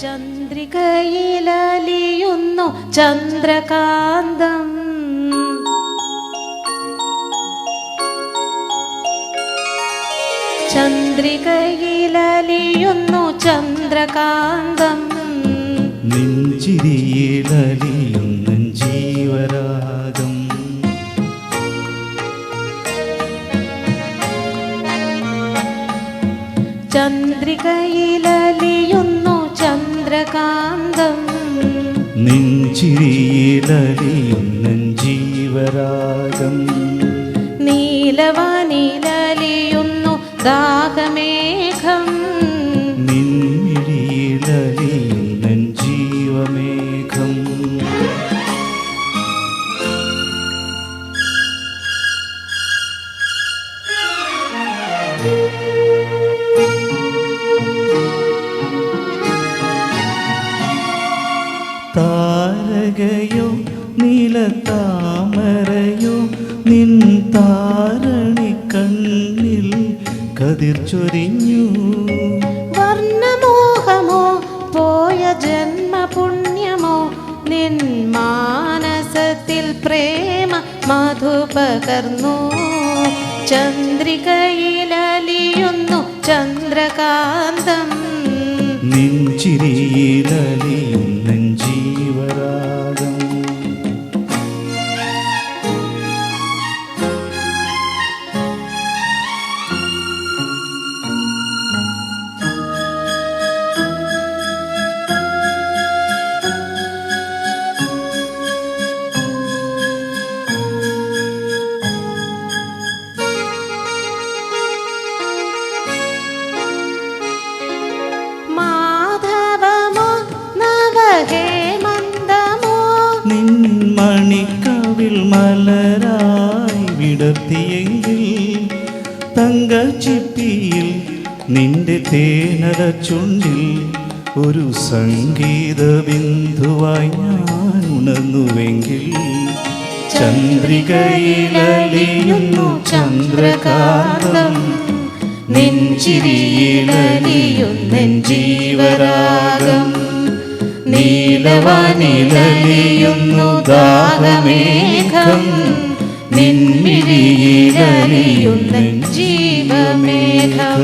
ചന്ദ്രികയിലലിയുന്നു ചന്ദ്രകാന്തം. ചന്ദ്രികയിലലിയുന്നു ചന്ദ്രകാന്തം. നെഞ്ചിരിയിലലിയുന്ന ജീവരാഗം ചന്ദ്രികയിലലിയുന്നു ചന്ദ്രകാന്തം. നെഞ്ചിരിയിലലിയുന്ന ജീവരാഗം. നീലവാനിലലിയുന്നു ദാഹമേഘം. നിൻമിഴിയിലലിയുന്ന താരകയോ നീലത്താമരയോ നിൻ താരണി കണ്ണിൽ കതിർ ചൊരിഞ്ഞു. വർണമോഹമോ പോയ ജന്മപുണ്യമോ നിൻ മാനസത്തിൽ പ്രേമ മധു പകർന്നു. ചന്ദ്രികയിലലിയുന്നു ചന്ദ്രകാന്തം. നെഞ്ചിരിയിലലിയുന്ന മലരായി വിടർത്തിയെങ്കിൽ തങ്കച്ചിപ്പിയിൽ നിന്റെ തേനട ചുണ്ടിൽ ഒരു സംഗീത ബിന്ദുവായി ഞാൻ ഉണർന്നുവെങ്കിൽ ചന്ദ്രികയിലലിയുന്നു ചന്ദ്രകാന്തം. നെഞ്ചിരിയിലിയും ജീവരാഗം നീലവാനിലലിയുന്നു ദാഹമേഘം. നിൻമിഴിയിലലിയുന്നെൻ ജീവമേഘം.